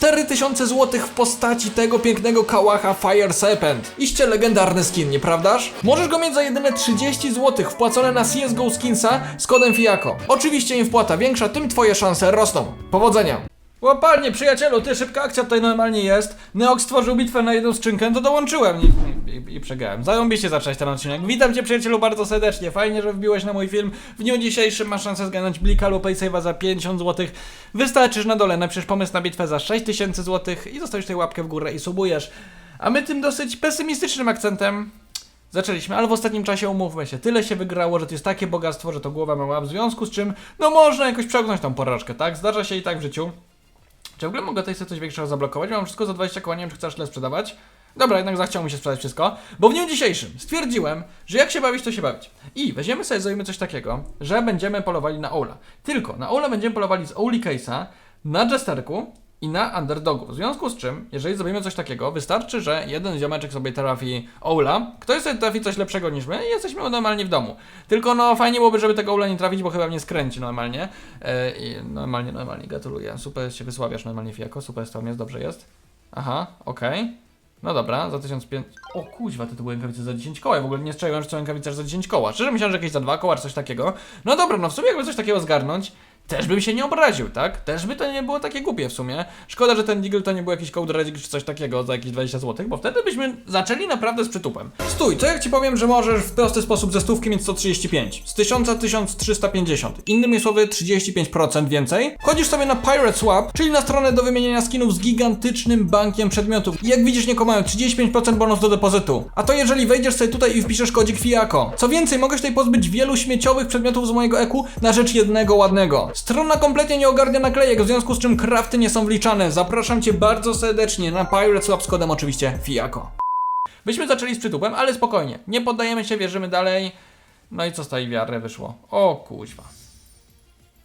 4000 zł w postaci tego pięknego kałacha Fire Serpent. Iście legendarny skin, nieprawdaż? Możesz go mieć za jedyne 30 zł wpłacone na CSGO Skinsa z kodem FIAKO. Oczywiście im wpłata większa, tym twoje szanse rosną. Powodzenia! Łapalnie, przyjacielu, ty szybka akcja tutaj normalnie jest. Neox stworzył bitwę na jedną skrzynkę, to dołączyłem i, i, przegrałem. Zająbiście zacząć ten odcinek. Witam cię przyjacielu bardzo serdecznie. Fajnie, że wbiłeś na mój film. W dniu dzisiejszym masz szansę zgarnąć Blika lub Paysave'a za 50 zł. Wystarczysz na dole, napiszesz pomysł na bitwę za 6000 zł i zostawisz tutaj łapkę w górę i subujesz. A my tym dosyć pesymistycznym akcentem Zaczęliśmy, ale w ostatnim czasie umówmy się, tyle się wygrało, że to jest takie bogactwo, że to głowa mała, w związku z czym, no można jakoś przełknąć tą porażkę, tak? Zdarza się i tak w życiu. Czy w ogóle mogę tutaj sobie coś większego zablokować? Mam wszystko za 20 koła, nie wiem czy chcesz tyle sprzedawać. Dobra, jednak zachciało mi się sprzedać wszystko, bo w dniu dzisiejszym stwierdziłem, że jak się bawić, to się bawić. I weźmiemy sobie, zrobimy coś takiego, że będziemy polowali na Ola. Tylko na Ola będziemy polowali z Oli Case'a, na Jesterku i na Underdogu. W związku z czym, jeżeli zrobimy coś takiego, wystarczy, że jeden ziomeczek sobie trafi Ola, ktoś sobie trafi coś lepszego niż my i jesteśmy normalnie w domu. Tylko no fajnie byłoby, żeby tego Ola nie trafić, bo chyba mnie skręci normalnie. I normalnie, normalnie, gratuluję. Super się wysławiasz normalnie Fiako, super jest, dobrze jest. Aha, okej. No dobra, za 1500. O kuźwa, to, to były rękawice za 10 koła. Ja w ogóle nie strzeliłem, że to rękawice za 10 koła. Szczerze myślałem, że jakieś za 2 koła czy coś takiego. No dobra, no w sumie jakby coś takiego zgarnąć, też bym się nie obraził, tak? Też by to nie było takie głupie w sumie. Szkoda, że ten Deagle to nie był jakiś Code czy coś takiego za jakieś 20 zł, bo wtedy byśmy zaczęli naprawdę z przytupem. Stój, to jak ci powiem, że możesz w prosty sposób ze stówki mieć 135, z 1000 1350, innymi słowy 35% więcej. Chodzisz sobie na Pirate Swap, czyli na stronę do wymieniania skinów z gigantycznym bankiem przedmiotów. I jak widzisz, nie mają 35% bonus do depozytu. A to jeżeli wejdziesz sobie tutaj i wpiszesz kodzik FIAKO. Co więcej, mogę się tutaj pozbyć wielu śmieciowych przedmiotów z mojego eku na rzecz jednego ładnego. Strona kompletnie nie ogarnia naklejek, w związku z czym krafty nie są wliczane. Zapraszam cię bardzo serdecznie na Pirate Swap z kodem oczywiście FIAKO. Byśmy zaczęli z przytupem, ale spokojnie. Nie poddajemy się, wierzymy dalej. No i co z tej wiary wyszło? O kuźwa.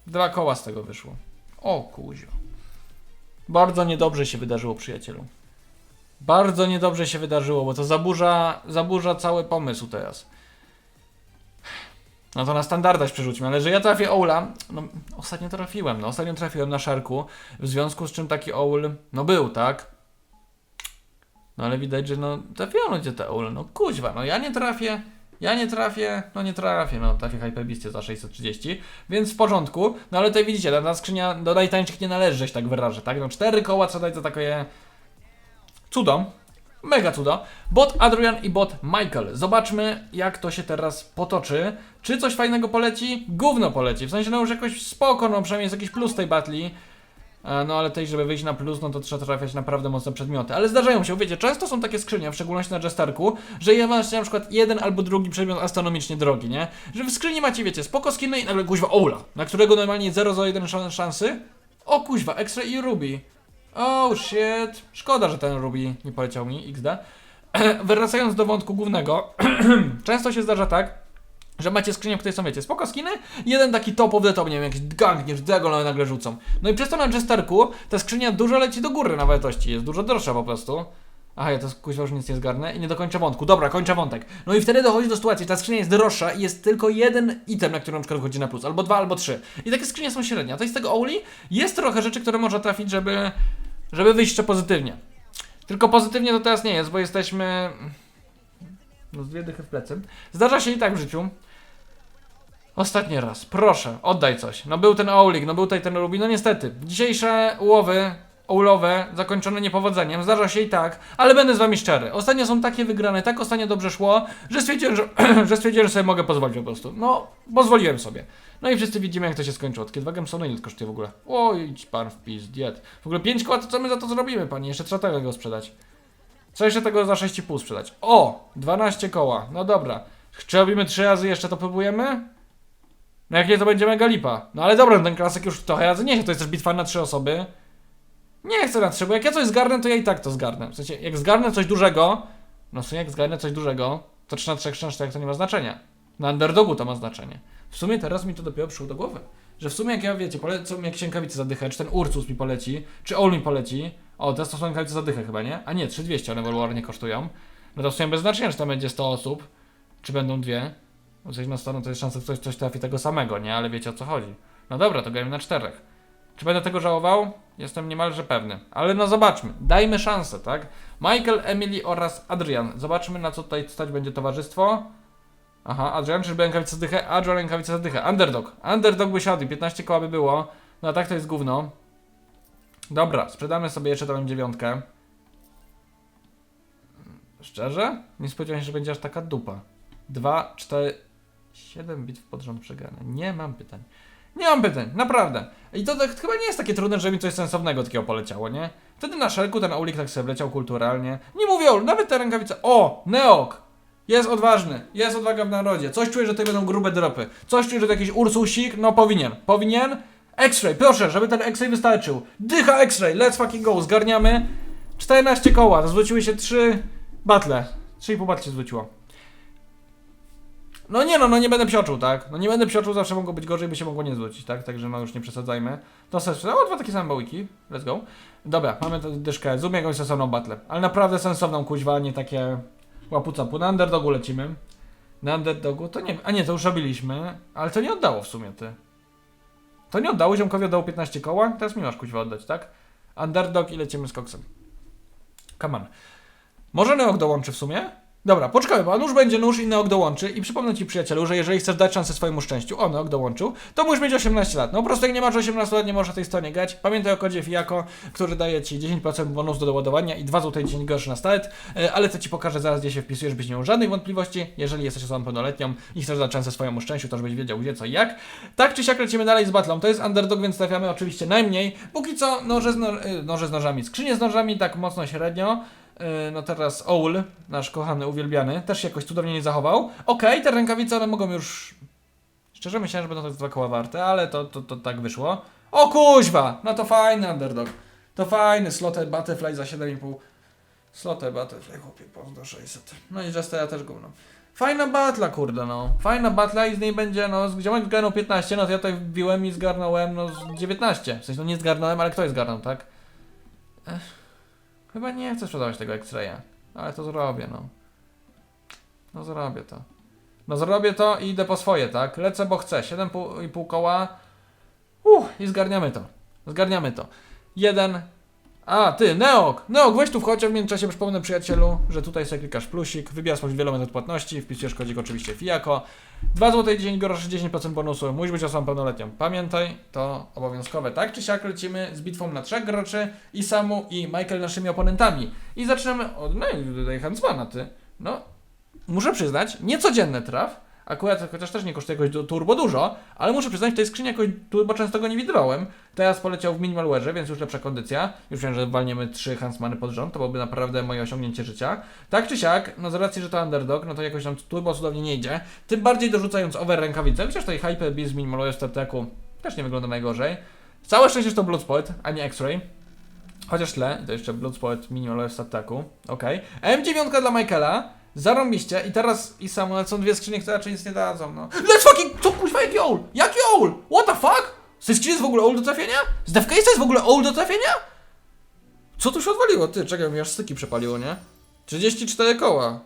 Dwa koła z tego wyszło. O kuźwa. Bardzo niedobrze się wydarzyło, przyjacielu. Bardzo niedobrze się wydarzyło, bo to zaburza, zaburza cały pomysł teraz. No to na standardach przerzućmy, ale że ja trafię Oula, no ostatnio trafiłem, no ostatnio trafiłem na szarku, w związku z czym taki Oul, no był, tak? No ale widać, że no trafiono gdzie te Oul, no kuźwa, no ja nie trafię, ja nie trafię, no nie trafię, no trafię Hyperbistie za 630, więc w porządku, no ale tutaj widzicie, ta, skrzynia do najtańszych nie należy, że się tak wyrażę, tak? No cztery koła trzeba dać za takie cudo, Mega cudo. Bot Adrian i bot Michael. Zobaczmy, jak to się teraz potoczy. Czy coś fajnego poleci? Gówno poleci. W sensie, no już jakoś spoko, no przynajmniej jest jakiś plus tej batli. E, No ale tej, żeby wyjść na plus, no to trzeba trafiać naprawdę mocne przedmioty. Ale zdarzają się, wiecie, często są takie skrzynie, w szczególności na Jesterku, że ja masz na przykład jeden albo drugi przedmiot astronomicznie drogi, nie? Że w skrzyni macie, wiecie, spoko skiny i nagle kuźwa Oula, na którego normalnie 0,01 szan- szansy. O kuźwa, Extra i Ruby. Oh shit. Szkoda, że ten Ruby nie poleciał mi, XD. Wracając do wątku głównego, często się zdarza tak, że macie skrzynię, w której są, wiecie, spoko skiny, jeden taki top of the top, nie wiem, jakiś nagle rzucą. No i przez to na Jesterku ta skrzynia dużo leci do góry na wartości, jest dużo droższa po prostu. Aha, ja to kuźwa już nic nie zgarnę i nie dokończę wątku. Dobra, kończę wątek. No i wtedy dochodzi do sytuacji, ta skrzynia jest droższa i jest tylko jeden item, na który na przykład wchodzi na plus, albo dwa, albo trzy. I takie skrzynie są średnie. A to z tego Oli jest trochę rzeczy, które można trafić, żeby, żeby wyjść jeszcze pozytywnie. Tylko pozytywnie to teraz nie jest, bo jesteśmy... No z dwie dychy w plecy. Zdarza się i tak w życiu. Ostatni raz, proszę, oddaj coś. No był ten Oulik, no był tutaj ten Ruby, no niestety. Dzisiejsze łowy oulowe zakończone niepowodzeniem, zdarza się i tak, ale będę z wami szczery. Ostatnio są takie wygrane, tak ostatnio dobrze szło, że stwierdziłem, że, że stwierdziłem, że sobie mogę pozwolić po prostu. No, pozwoliłem sobie. No i wszyscy widzimy, jak to się skończyło. Kiedy 2 Gamsony ile to kosztuje w ogóle? Oj, pan w pis, diet. W ogóle 5 koła, to co my za to zrobimy, panie? Jeszcze trzeba tego sprzedać. Co jeszcze tego za 6,5 sprzedać? O! 12 koła. No dobra. Czy robimy 3 razy jeszcze to próbujemy? No jak nie, to będzie mega lipa. No ale dobra, ten klasyk już trochę razy nie, to jest też bitwa na 3 osoby. Nie chcę na 3, bo jak ja coś zgarnę, to ja i tak to zgarnę. W sensie, jak zgarnę coś dużego, no w sumie jak zgarnę coś dużego, to 3 na 3, 3 na 4 to nie ma znaczenia. Na underdogu to ma znaczenie. W sumie teraz mi to dopiero przyszło do głowy. Że w sumie jak ja wiecie, polecą mi jakieś rękawice za dychę, czy ten Ursus mi poleci, czy Ol mi poleci. O, teraz to są rękawice za dychę chyba, nie? A nie, 3200 one wolwarnie kosztują. No to w sumie bez znaczenia, czy tam będzie 100 osób, czy będą dwie. Bo z jedną stroną to jest szansa, że ktoś coś trafi tego samego, nie? Ale wiecie o co chodzi. No dobra, to gramy na czterech. Czy będę tego żałował? Jestem niemalże pewny. Ale no zobaczmy. Dajmy szansę, tak? Michael, Emily oraz Adrian. Zobaczmy na co tutaj stać będzie towarzystwo. Aha, Adrian, czyżby rękawica zdychę? Adrian, rękawica zdychę. Underdog. Underdog by siadł, 15 koła by było. No a tak to jest gówno. Dobra, sprzedamy sobie jeszcze tą dziewiątkę. Szczerze? Nie spodziewałem się, że będzie aż taka dupa. 2, 4, 7 bitw pod rząd przegrane. Nie mam pytań. Nie mam pytań, naprawdę. I to tak chyba nie jest takie trudne, że mi coś sensownego takiego poleciało, nie? Wtedy na szelku ten aulik tak sobie leciał kulturalnie. Nie mówię o, nawet te rękawice. O, Neok! Jest odważny, jest odwaga w narodzie. Coś czuję, że tutaj będą grube dropy. Coś czuję, że to jakiś Ursusik. No powinien, powinien. X-ray, proszę, żeby ten X-ray wystarczył. Dycha X-ray, let's fucking go, zgarniamy. 14 koła, zwróciły się 3 batle. 3,5 batle się zwróciło. No nie no, no nie będę psioczył, tak? No nie będę psioczył, zawsze mogło być gorzej, by się mogło nie zwrócić, tak? Także no już nie przesadzajmy. To sobie, o dwa takie same bałiki, let's go. Dobra, mamy dyszkę, zróbmy jakąś sensowną battle. Ale naprawdę sensowną, kuźwa, nie takie łapu-capu. Na underdogu lecimy. Na underdogu to nie, a nie, to już robiliśmy, ale to nie oddało w sumie, ty. To nie oddało, ziomkowi oddało 15 koła, teraz mi masz kuźwa oddać, tak? Underdog i lecimy z koksem. Come on. Może Neok dołączy w sumie? Dobra, poczekamy, bo nóż będzie nóż i Neok dołączy. I przypomnę Ci, przyjacielu, że jeżeli chcesz dać szansę swojemu szczęściu, o, Neok dołączył, to musisz mieć 18 lat. No po prostu jak nie masz 18 lat, nie możesz na tej stronie grać. Pamiętaj o kodzie FIAKO, który daje Ci 10% bonus do doładowania i 2 zł 10 groszy na start. E, Ale to Ci pokażę zaraz, gdzie się wpisujesz, byś nie miał żadnej wątpliwości. Jeżeli jesteś osobą pełnoletnią i chcesz dać szansę swojemu szczęściu, to żebyś wiedział gdzie, co i jak. Tak czy siak lecimy dalej z battlą. To jest underdog, więc trafiamy oczywiście najmniej. Póki co noże z, no, y, noże z nożami, skrzynie z nożami, tak mocno średnio. Yy, No teraz Owl, nasz kochany, uwielbiany, też się jakoś cudownie nie zachował. Okej, te rękawice one mogą już... Szczerze myślałem, że będą to dwa koła warte, ale to, to, to tak wyszło. O kuźwa! No to fajny underdog. To fajny Slotted Butterfly za 7,5. Slotted Butterfly, chłopie, pozdro 600. No i Jestera też gówno. Fajna batla, kurde, no. Fajna batla i z niej będzie, no, ziomek zgarnął 15, no to ja tutaj wbiłem i zgarnąłem, no, z 19. W sensie, no nie zgarnąłem, ale ktoś zgarnął, tak? Ech. Chyba nie chcę sprzedawać tego X-Raya, ale to zrobię, no. No zrobię to. No zrobię to i idę po swoje, tak? Lecę, bo chcę. 7,5 koła. Uff, i zgarniamy to. Zgarniamy to. Jeden. A, ty, Neok! Neok, weź tu wchodź, a w międzyczasie przypomnę przyjacielu, że tutaj sobie klikasz plusik, wybierasz spośród wielu metod płatności, wpisujesz kodzik oczywiście FIAKO. 2 zł 10 groszy, 10% bonusu, musisz być osobą pełnoletnią. Pamiętaj, to obowiązkowe. Tak czy siak lecimy z bitwą na trzech graczy i Samu i Michael naszymi oponentami. I zaczynamy od, no i tutaj Hansmana, ty. No, muszę przyznać, niecodzienny traf. Akurat, chociaż też nie kosztuje jakoś turbo dużo, ale muszę przyznać, w tej skrzyni jakoś turbo często go nie widywałem. Teraz poleciał w minimalwareze, więc już lepsza kondycja. Już wiem, że walniemy trzy Hansmany pod rząd, to byłoby naprawdę moje osiągnięcie życia. Tak czy siak, no z racji, że to underdog, no to jakoś tam turbo cudownie nie idzie. Tym bardziej dorzucając over rękawice, chociaż tutaj Hyper Beast z minimalware w StarTechu też nie wygląda najgorzej. Całe szczęście, że to Bloodsport, a nie X-Ray. Chociaż tle, to jeszcze Bloodsport minimalware w StarTechu. Okej. M9 dla Michaela. Zarąbiście i teraz i Samuel są dwie skrzynie, które raczej nic nie dadzą, no. Let's fucking, co kuźwa, jaki owl? Jaki owl? What the fuck? Z tej skrzyni jest w ogóle owl do trafienia? Z jest w ogóle owl do trafienia? Co tu się odwaliło? Ty, czekaj, mi aż styki przepaliło, nie? 34 koła.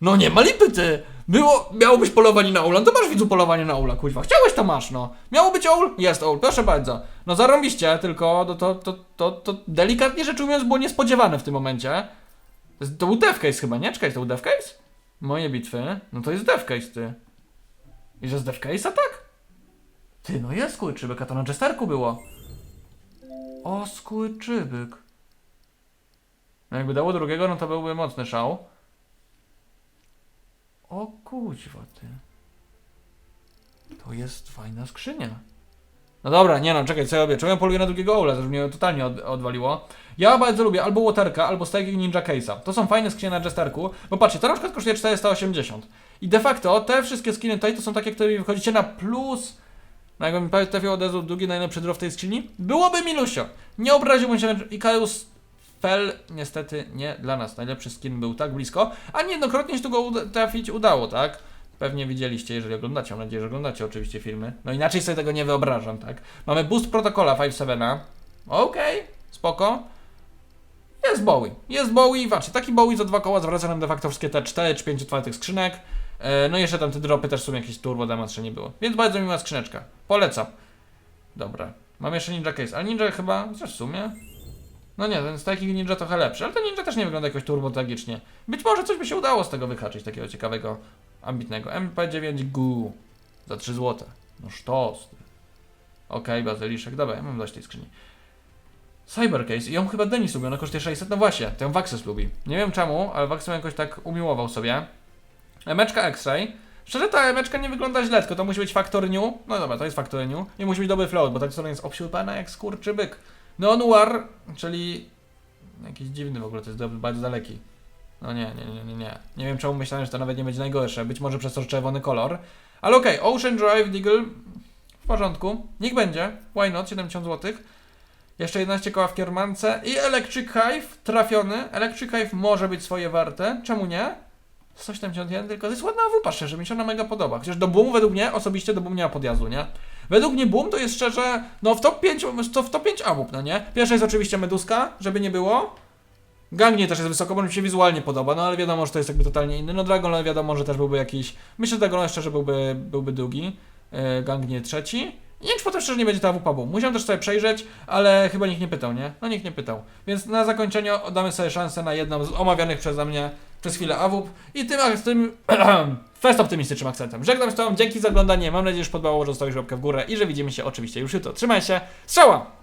No nie ma lipy, ty! Było, miało być polowanie na Oula, no to masz widzu polowanie na Oula, kuźwa. Chciałeś, to masz, no. Miało być Oul? Jest Oul, proszę bardzo. No zarąbiście, tylko no, to, to, to, to delikatnie rzecz ujmując było niespodziewane w tym momencie. To, był Devcase chyba, nie? Czekaj, to był Devcase? Moje bitwy? No to jest Devcase, ty. I że z Devcase'a tak? Ty, no jest skurczybyk, a to na Jesterku było. O, skurczybyk. No jakby dało drugiego, no to byłby mocny szał. O kuźwa ty. To jest fajna skrzynia. No dobra, nie no, czekaj, co ja robię? Czemu ja poluję na drugiego Ola? To już mnie totalnie od, odwaliło. Ja bardzo lubię albo Waterka, albo Staking Ninja Case'a. To są fajne skrzynie na Jesterku, bo patrzcie, to na przykład kosztuje 480. I de facto te wszystkie skiny tutaj to są takie, które wychodzicie na plus. No jakbym trafił od razu drugi najlepszy draw w tej skrzyni, byłoby milusio. Nie obraziłbym się, Ikarus Fell niestety nie dla nas. Najlepszy skin był tak blisko, a niejednokrotnie się tu go trafić udało, tak? Pewnie widzieliście, jeżeli oglądacie. Mam nadzieję, że oglądacie oczywiście filmy. No inaczej sobie tego nie wyobrażam, tak? Mamy boost protokola 5-7. Okej, spoko. Jest Bowie. Jest Bowie. Patrzcie, taki Bowie za dwa koła zwraca nam de facto wszystkie te 4 czy 5 otwartych skrzynek. E, no i jeszcze tam te dropy też są jakieś turbo damage nie było. Więc bardzo miła skrzyneczka. Polecam. Dobra. Mam jeszcze Ninja Case, ale Ninja chyba, chociaż w sumie... No nie, ten Striking Ninja trochę lepszy, ale ten Ninja też nie wygląda jakoś turbo tragicznie. Być może coś by się udało z tego wyhaczyć, takiego ciekawego, ambitnego. MP9 GU za 3 zł. No sztos. Okej, bazyliszek, dobra, ja mam dość tej skrzyni. Cybercase, ją chyba Denis lubił, ona kosztuje 600, no właśnie, tę Vaxes lubi. Nie wiem czemu, ale Vaxes jakoś tak umiłował sobie. Emeczka X-Ray. Szczerze, ta emeczka nie wygląda źle, tylko to musi być Factory New. No dobra, to jest Factory New. I musi być dobry float, bo ta strona jest obsiłpana jak skurczybyk. Neonuar, czyli... Jakiś dziwny w ogóle, to jest bardzo daleki. No nie, nie, nie, nie, nie. Nie wiem czemu myślałem, że to nawet nie będzie najgorsze. Być może przez to czerwony kolor. Ale okej, Ocean Drive Deagle w porządku. Niech będzie. Why not? 70 zł. Jeszcze 11 koła w kiermance. I Electric Hive trafiony. Electric Hive może być swoje warte. Czemu nie? 171, tylko to jest ładna wupa, szczerze, mi się ona mega podoba. Chociaż do Boom według mnie, osobiście do Boom nie ma podjazdu, nie? Według mnie Boom to jest szczerze, no w top 5, to w top 5 AWP, no nie? Pierwsza jest oczywiście Meduska, żeby nie było. Gangnie też jest wysoko, bo mi się wizualnie podoba, no ale wiadomo, że to jest jakby totalnie inny. No Dragon wiadomo, że też byłby jakiś, myślę, że Dragon szczerze byłby, byłby drugi. Yy, Gangnie trzeci. Nie wiem, czy potem szczerze nie będzie ta AWP Boom. Musiałem też sobie przejrzeć, ale chyba nikt nie pytał, nie? No nikt nie pytał. Więc na zakończenie oddamy sobie szansę na jedną z omawianych przeze mnie przez chwilę AWP i tym, tym fest optymistycznym akcentem. Żegnam się z tobą, dzięki za oglądanie, mam nadzieję, że podobało, że zostawisz łapkę w górę i że widzimy się oczywiście już jutro. Trzymaj się, strzała!